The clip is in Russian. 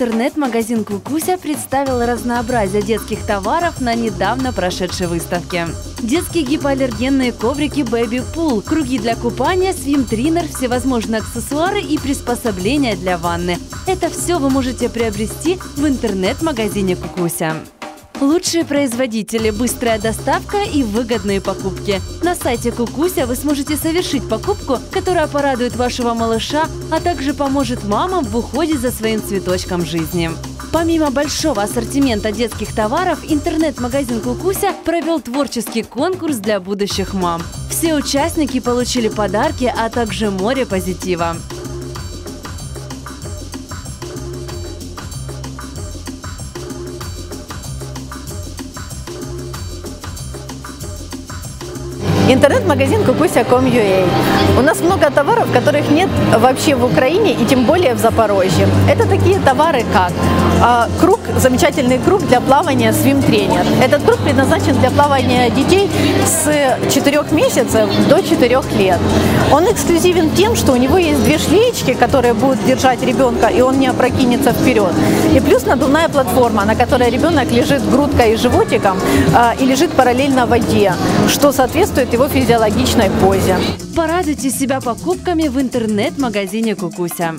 интернет-магазин «Кукуся» представил разнообразие детских товаров на недавно прошедшей выставке. Детские гипоаллергенные коврики Baby Pool, круги для купания, свим-тринер, всевозможные аксессуары и приспособления для ванны. Это все вы можете приобрести в интернет-магазине «Кукуся». Лучшие производители, быстрая доставка и выгодные покупки. На сайте Кукуся вы сможете совершить покупку, которая порадует вашего малыша, а также поможет мамам в уходе за своим цветочком жизни. Помимо большого ассортимента детских товаров, интернет-магазин Кукуся провел творческий конкурс для будущих мам. Все участники получили подарки, а также море позитива. Интернет-магазин kukusia.com.ua. У нас много товаров, которых нет вообще в Украине и тем более в Запорожье. Это такие товары, как э, круг, замечательный круг для плавания Swim Trainer. Этот круг предназначен для плавания детей с 4 месяцев до 4 лет. Он эксклюзивен тем, что у него есть две шлеечки, которые будут держать ребенка, и он не опрокинется вперед. И плюс надувная платформа, на которой ребенок лежит грудкой и животиком э, и лежит параллельно воде, что соответствует его физиологичной позе. Порадуйте себя покупками в интернет-магазине «Кукуся».